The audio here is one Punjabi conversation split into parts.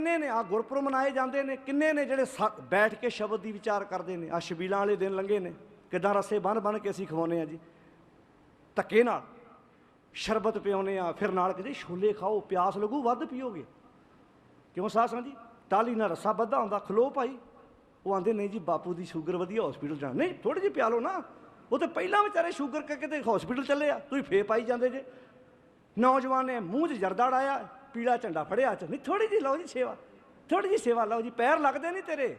ਕਿੰਨੇ ਨੇ? ਆ ਗੁਰਪੁਰਬ ਮਨਾਏ ਜਾਂਦੇ ਨੇ। ਕਿੰਨੇ ਨੇ ਜਿਹੜੇ ਸਾ- ਬੈਠ ਕੇ ਸ਼ਬਦ ਦੀ ਵਿਚਾਰ ਕਰਦੇ ਨੇ? ਆ ਸ਼ਬੀਲਾਂ ਵਾਲੇ ਦਿਨ ਲੰਘੇ ਨੇ। ਕਿਦਾਂ ਰਸੇ ਬੰਨ ਬੰਨ ਕੇ ਅਸੀਂ ਖਵਾਉਨੇ ਆ ਜੀ। ਧੱਕੇ ਨਾਲ ਸ਼ਰਬਤ ਪਿਆਉਨੇ ਆ ਫਿਰ ਨਾਲ ਕਹਿੰਦੇ, ਛੋਲੇ ਖਾਓ, ਪਿਆਸ ਲੱਗੂ, ਵੱਧ ਪੀਓਗੇ। ਕਿਉਂ ਸਾਸਾਂ ਜੀ? ਟਾਲੀ ਨਾਲ ਰੱਸਾ ਬੱਧਾ ਹੁੰਦਾ। ਖਲੋ ਭਾਈ। ਉਹ ਆਂਦੇ, ਨਹੀਂ ਜੀ, ਬਾਪੂ ਦੀ ਸ਼ੂਗਰ ਵਧੀਆ ਹਸਪੀਟਲ ਜਾਣਾ। ਨਹੀਂ ਥੋੜੀ ਜਿਹੀ ਪਿਆ ਲਓ ਨਾ। ਉਹ ਤੇ ਪਹਿਲਾਂ ਵਿਚਾਰੇ ਸ਼ੂਗਰ ਕਰਕੇ ਤੇ ਹਸਪੀਟਲ ਚੱਲੇ ਆ। ਤੁਸੀਂ ਫੇ ਪਾਈ ਜਾਂਦੇ ਜੇ। ਨੌਜਵਾਨ ਨੇ ਮੂੰਹ 'ਚ ਜਰਦਾ ਡਾਇਆ ਪੀਲਾ ਝੰਡਾ ਫੜਿਆ ਚ। ਨਹੀਂ ਥੋੜੀ ਜਿਹੀ ਲਓ ਜੀ ਸੇਵਾ। ਥੋੜੀ ਜਿਹੀ ਸੇਵਾ ਲਓ ਜੀ, ਪੈਰ ਲੱਗਦੇ ਨਹੀਂ ਤੇਰੇ।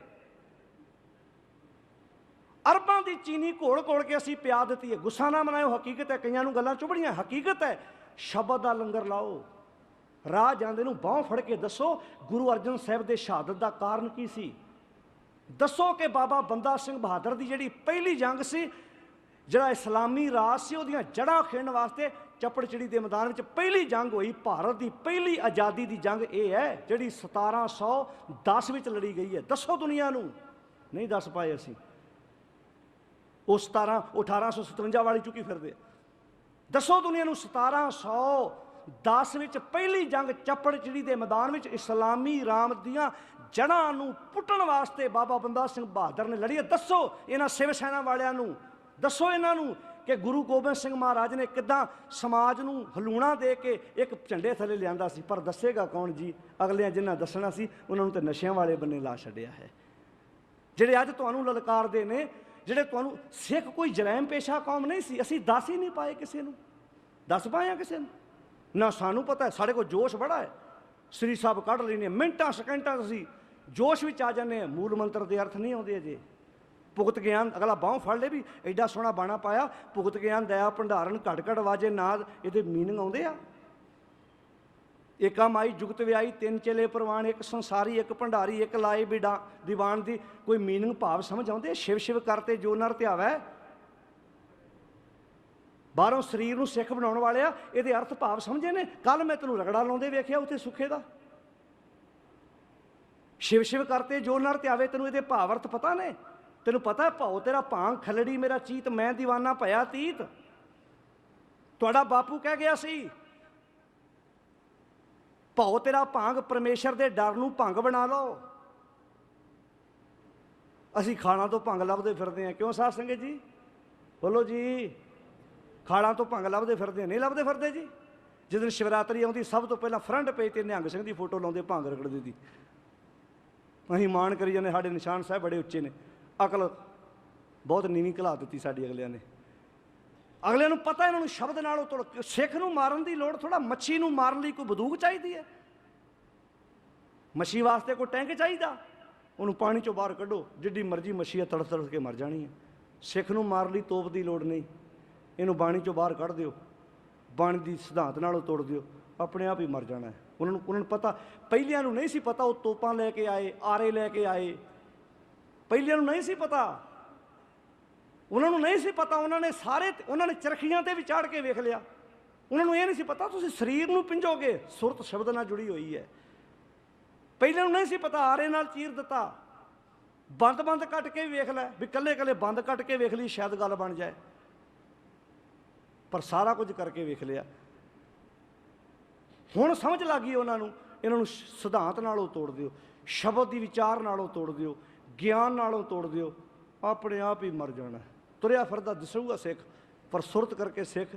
ਅਰਬਾਂ ਦੀ ਚੀਨੀ ਘੋਲ ਘੋਲ ਕੇ ਅਸੀਂ ਪਿਆ ਦਿੱਤੀ ਹੈ। ਗੁੱਸਾ ਨਾ ਮਨਾਇਓ, ਹਕੀਕਤ ਹੈ, ਕਈਆਂ ਨੂੰ ਗੱਲਾਂ ਚੁਭੜੀਆਂ ਹਕੀਕਤ ਹੈ, ਸ਼ਬਦ ਦਾ ਲੰਗਰ ਲਾਓ। ਰਾਹ ਜਾਂਦੇ ਨੂੰ ਬਾਹ ਫੜ ਕੇ ਦੱਸੋ, ਗੁਰੂ ਅਰਜਨ ਸਾਹਿਬ ਦੇ ਸ਼ਹਾਦਤ ਦਾ ਕਾਰਨ ਕੀ ਸੀ? ਦੱਸੋ ਕਿ ਬਾਬਾ ਬੰਦਾ ਸਿੰਘ ਬਹਾਦਰ ਦੀ ਜਿਹੜੀ ਪਹਿਲੀ ਜੰਗ ਸੀ, ਜਿਹੜਾ ਇਸਲਾਮੀ ਰਾਜ ਸੀ, ਉਹਦੀਆਂ ਜੜ੍ਹਾਂ ਖੇਡਣ ਵਾਸਤੇ ਚੱਪੜਚਿੜੀ ਦੇ ਮੈਦਾਨ ਵਿੱਚ ਪਹਿਲੀ ਜੰਗ ਹੋਈ। ਭਾਰਤ ਦੀ ਪਹਿਲੀ ਆਜ਼ਾਦੀ ਦੀ ਜੰਗ ਇਹ ਹੈ, ਜਿਹੜੀ 1710 ਵਿੱਚ ਲੜੀ ਗਈ ਹੈ। ਦੱਸੋ ਦੁਨੀਆ ਨੂੰ। ਨਹੀਂ ਦੱਸ ਪਾਏ ਅਸੀਂ। ਉਹ 17 ਉਹ 1857 ਵਾਲੀ ਚੁੱਕੀ ਫਿਰਦੇ ਆ। ਦੱਸੋ ਦੁਨੀਆ ਨੂੰ 1710 ਵਿੱਚ ਪਹਿਲੀ ਜੰਗ ਚੱਪੜਚਿੜੀ ਦੇ ਮੈਦਾਨ ਵਿੱਚ ਇਸਲਾਮੀ ਰਾਮ ਦੀਆਂ ਜੜ੍ਹਾਂ ਨੂੰ ਪੁੱਟਣ ਵਾਸਤੇ ਬਾਬਾ ਬੰਦਾ ਸਿੰਘ ਬਹਾਦਰ ਨੇ ਲੜੀ ਹੈ। ਦੱਸੋ ਇਹਨਾਂ ਸਿਵ ਸੈਨਾ ਵਾਲਿਆਂ ਨੂੰ। ਦੱਸੋ ਇਹਨਾਂ ਨੂੰ ਕਿ ਗੁਰੂ ਗੋਬਿੰਦ ਸਿੰਘ ਮਹਾਰਾਜ ਨੇ ਕਿੱਦਾਂ ਸਮਾਜ ਨੂੰ ਹਲੂਣਾ ਦੇ ਕੇ ਇੱਕ ਝੰਡੇ ਥੱਲੇ ਲਿਆਂਦਾ ਸੀ। ਪਰ ਦੱਸੇਗਾ ਕੌਣ ਜੀ? ਅਗਲਿਆਂ ਜਿਨ੍ਹਾਂ ਦੱਸਣਾ ਸੀ, ਉਹਨਾਂ ਨੂੰ ਤੇ ਨਸ਼ਿਆਂ ਵਾਲੇ ਬੰਨੇ ਲਾ ਛੱਡਿਆ ਹੈ। ਜਿਹੜੇ ਅੱਜ ਤੁਹਾਨੂੰ ਲਲਕਾਰਦੇ ਨੇ, ਜਿਹੜੇ ਤੁਹਾਨੂੰ ਸਿੱਖ ਕੋਈ ਜਰੈਮ ਪੇਸ਼ਾ ਕੌਮ ਨਹੀਂ ਸੀ, ਅਸੀਂ ਦੱਸ ਹੀ ਨਹੀਂ ਪਾਏ ਕਿਸੇ ਨੂੰ। ਦੱਸ ਪਾਇਆ ਕਿਸੇ ਨੂੰ? ਨਾ ਸਾਨੂੰ ਪਤਾ ਹੈ, ਸਾਡੇ ਕੋਲ ਜੋਸ਼ ਬੜਾ ਹੈ। ਸ੍ਰੀ ਸਾਹਿਬ ਕੱਢ ਲੈਨੇ ਮਿੰਟਾਂ, ਸਕਿੰਟਾਂ 'ਚ ਅਸੀਂ ਜੋਸ਼ ਵਿੱਚ ਆ ਜਾਂਦੇ ਹਾਂ ਮੂਲ ਮੰਤਰ ਦੇ ਅਰਥ ਨਹੀਂ ਆਉਂਦੇ ਅਜੇ। ਭੁਗਤ ਗਿਆਨ ਅਗਲਾ ਬਾਹ ਫੜ ਲੇ ਵੀ ਐਡਾ ਸੋਹਣਾ ਬਾਣਾ ਪਾਇਆ, ਭੁਗਤ ਗਿਆਨ ਦਇਆ ਭੰਡਾਰਨ ਘਟ ਘਟ ਵਾਜੇ ਨਾਦ, ਇਹਦੇ ਮੀਨਿੰਗ ਆਉਂਦੇ ਆ। ਏਕਾ ਮਾਈ ਜੁਗਤ ਵਿਆਈ ਤਿੰਨ ਚੇਲੇ ਪ੍ਰਵਾਨ, ਇੱਕ ਸੰਸਾਰੀ, ਇੱਕ ਭੰਡਾਰੀ, ਇੱਕ ਲਾਏ ਬਿਡਾ ਦੀਵਾਨ ਦੀ ਕੋਈ ਮੀਨਿੰਗ ਭਾਵ ਸਮਝ ਆਉਂਦੇ ਸ਼ਿਵ ਸ਼ਿਵ ਕਰਤੇ ਜੋ ਨਰ ਧਿਆਵੈ। ਬਾਹਰੋਂ ਸਰੀਰ ਨੂੰ ਸਿੱਖ ਬਣਾਉਣ ਵਾਲਿਆ, ਇਹਦੇ ਅਰਥ ਭਾਵ ਸਮਝੇ ਨੇ? ਕੱਲ ਮੈਂ ਤੈਨੂੰ ਰਗੜਾ ਲਾਉਂਦੇ ਵੇਖਿਆ ਉੱਥੇ ਸੁੱਖੇ ਦਾ। ਸ਼ਿਵ ਸ਼ਿਵ ਕਰਤੇ ਜੋ ਨਰ ਧਿਆਵੇ, ਤੈਨੂੰ ਇਹਦੇ ਭਾਵ ਅਰਥ ਪਤਾ ਨੇ? ਤੈਨੂੰ ਪਤਾ ਹੈ ਭਾਉ, ਤੇਰਾ ਭਾਂਗ ਖਲੜੀ, ਮੇਰਾ ਚੀਤ, ਮੈਂ دیਵਾਨਾ ਭਇਆ ਤੀਤ। ਤੁਹਾਡਾ ਬਾਪੂ ਕਹਿ ਗਿਆ ਸੀ, ਭਾਉ, ਤੇਰਾ ਭਾਂਗ ਪਰਮੇਸ਼ਰ ਦੇ ਡਰ ਨੂੰ ਭੰਗ ਬਣਾ ਲਓ। ਅਸੀਂ ਖਾਣਾ ਤੋਂ ਭੰਗ ਲੱਭਦੇ ਫਿਰਦੇ ਹਾਂ। ਕਿਉਂ ਸਾਧ ਸੰਗਤ ਜੀ? ਬੋਲੋ ਜੀ, ਖਾਣਾ ਤੋਂ ਭੰਗ ਲੱਭਦੇ ਫਿਰਦੇ ਨਹੀਂ ਲੱਭਦੇ ਫਿਰਦੇ ਜੀ? ਜਿਸ ਦਿਨ ਸ਼ਿਵਰਾਤਰੀ ਆਉਂਦੀ, ਸਭ ਤੋਂ ਪਹਿਲਾਂ ਫਰੰਟ ਪੇਜ ਤੇ ਨਿਹੰਗ ਸਿੰਘ ਦੀ ਫੋਟੋ ਲਾਉਂਦੇ, ਭੰਗ ਰਗੜਦੇ ਦੀ। ਅਸੀਂ ਮਾਣ ਕਰੀ ਜਾਂਦੇ, ਸਾਡੇ ਨਿਸ਼ਾਨ ਸਾਹਿਬ ਬੜੇ ਉੱਚੇ ਨੇ। ਅਕਲ ਬਹੁਤ ਨੀਵੀਂ ਘਲਾ ਦਿੱਤੀ ਸਾਡੀ ਅਗਲਿਆਂ ਨੇ। ਅਗਲਿਆਂ ਨੂੰ ਪਤਾ ਇਹਨਾਂ ਨੂੰ ਸ਼ਬਦ ਨਾਲੋਂ ਤੋੜ ਸਿੱਖ ਨੂੰ ਮਾਰਨ ਦੀ ਲੋੜ ਥੋੜਾ ਮੱਛੀ ਨੂੰ ਮਾਰਨ ਲਈ ਕੋਈ ਬੰਦੂਕ ਚਾਹੀਦੀ ਹੈ। ਮੱਛੀ ਵਾਸਤੇ ਕੋਈ ਟੈਂਕ ਚਾਹੀਦਾ, ਉਹਨੂੰ ਪਾਣੀ ਚੋਂ ਬਾਹਰ ਕੱਢੋ, ਜਿੱਡੀ ਮਰਜ਼ੀ ਮੱਛੀ ਆ ਤੜਫ ਤੜਫ ਕੇ ਮਰ ਜਾਣੀ ਹੈ। ਸਿੱਖ ਨੂੰ ਮਾਰਨ ਲਈ ਤੋਪ ਦੀ ਲੋੜ ਨਹੀਂ, ਇਹਨੂੰ ਬਾਣੀ ਚੋਂ ਬਾਹਰ ਕੱਢ ਦਿਓ। ਬਾਣੀ ਦੀ ਸਿਧਾਂਤ ਨਾਲੋਂ ਤੋੜ ਦਿਓ, ਆਪਣੇ ਆਪ ਹੀ ਮਰ ਜਾਣਾ ਉਹਨਾਂ ਨੂੰ ਉਹਨਾਂ ਨੂੰ ਪਤਾ, ਪਹਿਲਿਆਂ ਨੂੰ ਨਹੀਂ ਸੀ ਪਤਾ ਉਹ ਤੋਪਾਂ ਲੈ ਕੇ ਆਏ, ਆਰੇ ਲੈ ਕੇ ਆਏ। ਪਹਿਲਿਆਂ ਨੂੰ ਨਹੀਂ ਸੀ ਪਤਾ। ਉਹਨਾਂ ਨੂੰ ਨਹੀਂ ਸੀ ਪਤਾ, ਉਹਨਾਂ ਨੇ ਸਾਰੇ ਉਹਨਾਂ ਨੇ ਚਰਖੀਆਂ ਤੇ ਵੀ ਚਾੜ ਕੇ ਵੇਖ ਲਿਆ। ਉਹਨਾਂ ਨੂੰ ਇਹ ਨਹੀਂ ਸੀ ਪਤਾ, ਤੁਸੀਂ ਸਰੀਰ ਨੂੰ ਪਿੰਜੋਗੇ, ਸੁਰਤ ਸ਼ਬਦ ਨਾਲ ਜੁੜੀ ਹੋਈ ਹੈ। ਪਹਿਲਾਂ ਨੂੰ ਨਹੀਂ ਸੀ ਪਤਾ, ਆਰੇ ਨਾਲ ਚੀਰ ਦਿੱਤਾ। ਬੰਦ ਬੰਦ ਕੱਟ ਕੇ ਵੇਖ ਲੈ, ਵੀ ਕੱਲੇ ਕੱਲੇ ਬੰਦ ਕੱਟ ਕੇ ਵੇਖ ਲਈ, ਸ਼ਾਇਦ ਗੱਲ ਬਣ ਜਾਏ। ਪਰ ਸਾਰਾ ਕੁਝ ਕਰਕੇ ਵੇਖ ਲਿਆ। ਹੁਣ ਸਮਝ ਲੱਗ ਗਈ ਉਹਨਾਂ ਨੂੰ, ਇਹਨਾਂ ਨੂੰ ਸਿਧਾਂਤ ਨਾਲੋਂ ਤੋੜ ਦਿਓ, ਸ਼ਬਦ ਦੀ ਵਿਚਾਰ ਨਾਲੋਂ ਤੋੜ ਦਿਓ। ਗਿਆਨ ਨਾਲੋਂ ਤੋੜ ਦਿਓ, ਆਪਣੇ ਆਪ ਹੀ ਮਰ ਜਾਣਾ। ਤੁਰਿਆ ਫਿਰਦਾ ਦਿਸੂਗਾ ਸਿੱਖ, ਪਰ ਸੁਰਤ ਕਰਕੇ ਸਿੱਖ